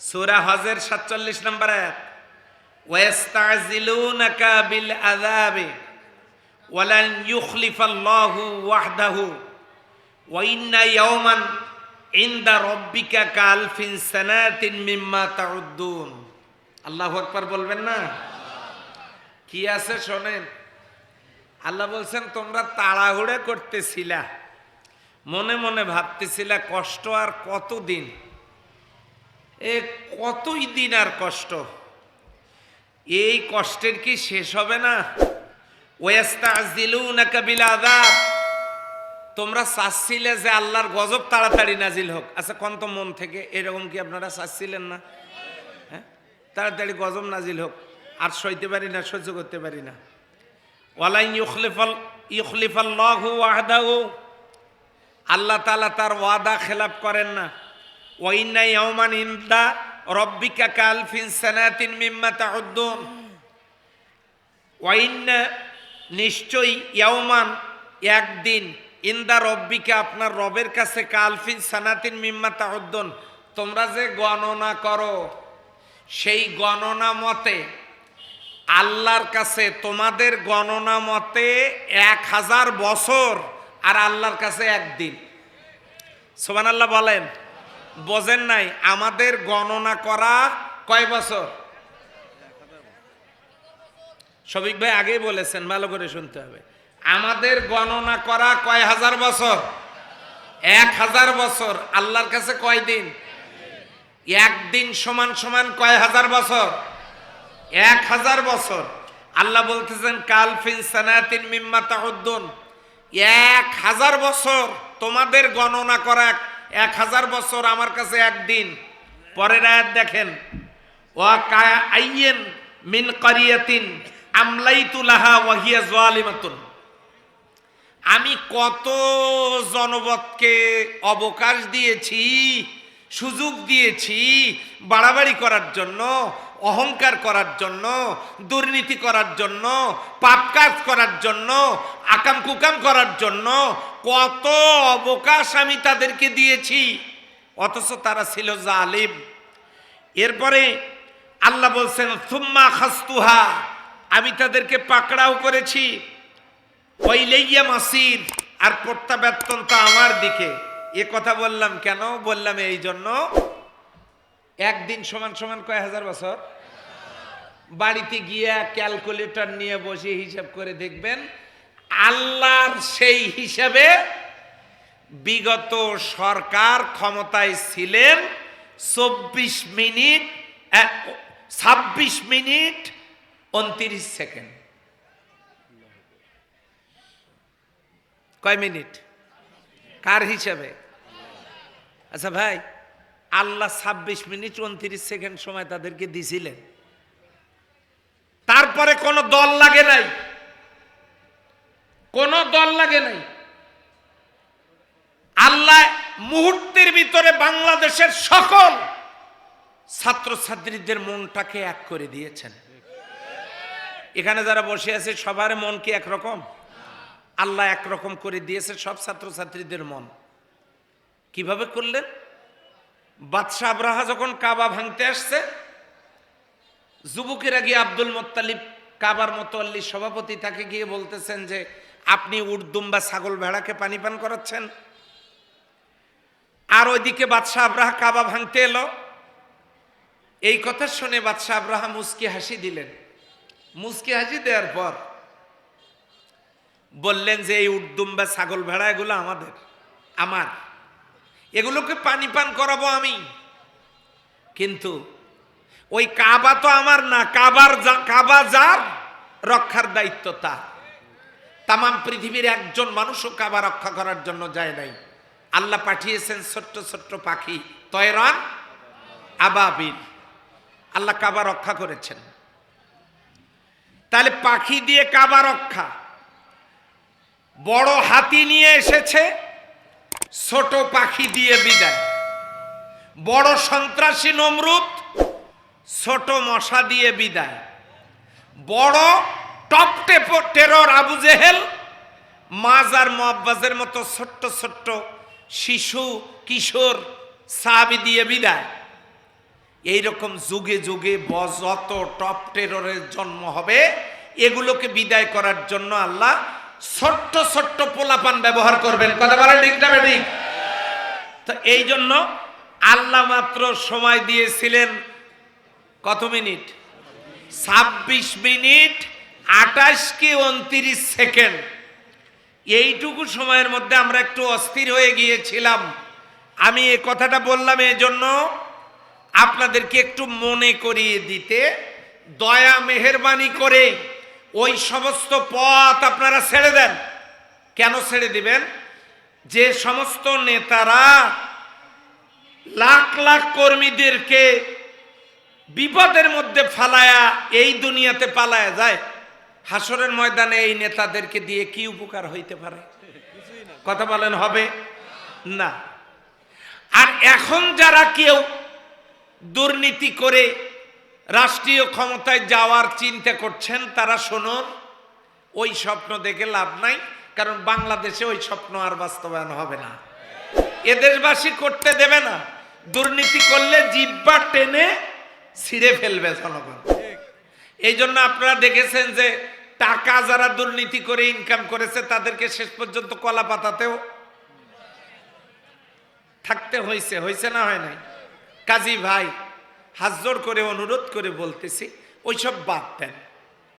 সূরা হজের সাতচল্লিশ নম্বর আয়াত। ওয়ালান ওয়াহদাহু কালফিন মিম্মা তাউদ্দুন। বলবেন না? কি আছে শোনেন? আল্লাহ বলছেন, তোমরা তাড়াহুড়ে করতেছিলা। মনে মনে ভাবতেছিলা কষ্ট আর কতদিন? এ কতই দিন আর কষ্ট? এই কষ্টের কি শেষ হবে না? তোমরা চাচ্ছিলে যে আল্লাহর গজব তাড়াতাড়ি নাজিল হোক। আচ্ছা কন্ত মন থেকে এরকম কি আপনারা চাচ্ছিলেন না? হ্যাঁ? তাড়াতাড়ি গজব নাজিল হোক। আর সইতে পারি না, সহ্য করতে পারি না। ওয়ালাইন ইউখলিফাল, ইউখলিফাল্লাহু ওয়াহদাহু। আল্লাহ তালা তার ওয়াদা খেলাপ করেন না। রব্বিকা নিশ্চয়ই একদিন ইন্দা রব্বিকা আপনার রবের কাছে কালফিন সানাতিন মিম্মা তাউদ্দুন। তোমরা যে গণনা করো, সেই গণনা মতে আল্লাহর কাছে তোমাদের গণনা মতে এক হাজার বছর আর আল্লাহর কাছে একদিন। সোমান আল্লাহ বলেন। বোঝেন নাই, আমাদের গণনা করা কয় বছর? শফিক ভাই আগেই বলেছেন, ভালো করে শুনতে হবে। আমাদের গণনা করা কয় হাজার বছর? এক হাজার বছর, আল্লাহর কাছে কয় দিন? একদিন সমান সমান কয় হাজার বছর? এক হাজার বছর। আল্লাহ বলতেছেন কালফিন সানাতিন মিম্মা তাহুদ্দুন এক হাজার বছর তোমাদের গণনা করা এক- হাজার বছর আমার কাছে একদিন। পরের আয়াত দেখেন, ওয়া কায়া আইয়েন মিন কারিয়াতিন আমলাইতু লাহা ওয়াহিয়া জালিমাতুন। আমি কত জনপদকে অবকাশ দিয়েছি, সুযোগ দিয়েছি বাড়াবাড়ি করার জন্য অহংকার করার জন্য, দুর্নীতি করার জন্য, পাপ কাজ করার জন্য, আকাম কুকাম করার জন্য কত অবকাশ আমি তাদেরকে দিয়েছি। অথচ তারা ছিল জালিম। এরপরে আল্লাহ বলছেন, সুম্মা খাস্তুহা আমি তাদেরকে পাকড়াও করেছি। ওই লেইয়া মাসির আর প্রত্যাবর্তন তো আমার দিকে। এ কথা বললাম কেন? বললাম এই জন্য একদিন সমান সমান কয় হাজার বছর? বাড়িতে গিয়ে ক্যালকুলেটর নিয়ে বসে হিসাব করে দেখবেন, আল্লাহর সেই হিসাবে বিগত সরকার ক্ষমতায় ছিলেন চব্বিশ মিনিট ছাব্বিশ মিনিট উনত্রিশ সেকেন্ড। কয় মিনিট? কার হিসাবে? আচ্ছা ভাই আল্লাহ ছাব্বিশ মিনিট উনত্রিশ সেকেন্ড সময় তাদেরকে দিছিলেন। তারপরে কোনো দল লাগে নাই। কোন দল লাগে নাই। আল্লাহ মুহূর্তের ভিতরে বাংলাদেশের সকল ছাত্রছাত্রীদের মনটাকে এক করে দিয়েছেন। এখানে যারা বসে আছে, সবার মন কি একরকম? আল্লাহ একরকম করে দিয়েছে সব ছাত্রছাত্রীদের মন। কীভাবে করলেন? বাদশাহ আব্রাহা যখন কাবা ভাঙতে আসছে, যুবকেরা গিয়ে আব্দুল মোত্তালিব কাবার মোতোয়াল্লি সভাপতি তাকে গিয়ে বলতেছেন যে, আপনি উর্দুম বা ছাগল ভেড়াকে পানি পান করাচ্ছেন? আর ওইদিকে বাদশাহ আব্রাহা কাবা ভাঙতে এলো। এই কথা শুনে বাদশাহ আব্রাহা মুস্কি হাসি দিলেন। মুস্কি হাসি দেওয়ার পর বললেন যে, এই উর্দুম বা ছাগল ভেড়া এগুলো আমাদের, আমার। এগুলোকে পানি পান করাবো আমি। কিন্তু ওই কাবা তো আমার না, কাবার কাবা যার রক্ষার দায়িত্ব তার। তাম পৃথিবীর একজন মানুষও কাবা রক্ষা করার জন্য যায় নাই। আল্লাহ পাঠিয়েছেন ছোট্ট ছোট্ট পাখি, তয়রান, আবাবিল। আল্লাহ কাবা রক্ষা করেছেন। তাহলে পাখি দিয়ে কাবা রক্ষা। বড় হাতি নিয়ে এসেছে ছোট পাখি দিয়ে বিদায়। বড় সন্ত্রাসী নমরুদ, ছোট মশা দিয়ে বিদায়। বড় টপ টেরর আবু জেহেল মাজার মোয়াব্বাজের মতো ছোট্ট ছোট্ট শিশু, কিশোর, সাহাবি দিয়ে বিদায়। এই রকম যুগে যুগে যত টপ টেররের জন্ম হবে, এগুলোকে বিদায় করার জন্য আল্লাহ ছোট্ট ছোট্ট পোলাপান ব্যবহার করবেন। কথা বলেন ঠিক না ঠিক তো এই জন্য আল্লাহ মাত্র সময় দিয়েছিলেন কত মিনিট? ছাব্বিশ মিনিট আটাশ কি উনত্রিশ সেকেন্ড। এইটুকু সময়ের মধ্যে আমরা একটু অস্থির হয়ে গিয়েছিলাম। আমি এ কথাটা বললাম এই জন্য আপনাদেরকে একটু মনে করিয়ে দিতে। দয়া, মেহেরবানি করে ওই সমস্ত পথ আপনারা ছেড়ে দেন। কেন ছেড়ে দিবেন? যে সমস্ত নেতারা লাখ লাখ কর্মীদেরকে বিপদের মধ্যে ফালায়া এই দুনিয়াতে পালায়া যায়, হাসরের ময়দানে এই নেতাদেরকে দিয়ে কি উপকার হইতে পারে? কথা বলেন, হবে? না। আর এখন যারা কেউ দুর্নীতি করে রাষ্ট্রীয় ক্ষমতায় যাওয়ার চিন্তা করছেন, তারা শুনুন, ওই স্বপ্ন দেখে লাভ নাই, কারণ বাংলাদেশে ওই স্বপ্ন আর বাস্তবায়ন হবে না। এদেশবাসী করতে দেবে না, দুর্নীতি করলে জিব্বা টেনে ছিঁড়ে ফেলবে জনগণ। এই জন্য আপনারা দেখেছেন যে, টাকা যারা দুর্নীতি করে ইনকাম করেছে, তাদেরকে শেষ পর্যন্ত কলা পাতাতেও থাকতে হয়েছে হয়েছে না হয় নাই? কাজী ভাই হাজর করে অনুরোধ করে বলতেছি ওইসব বাদ দেন।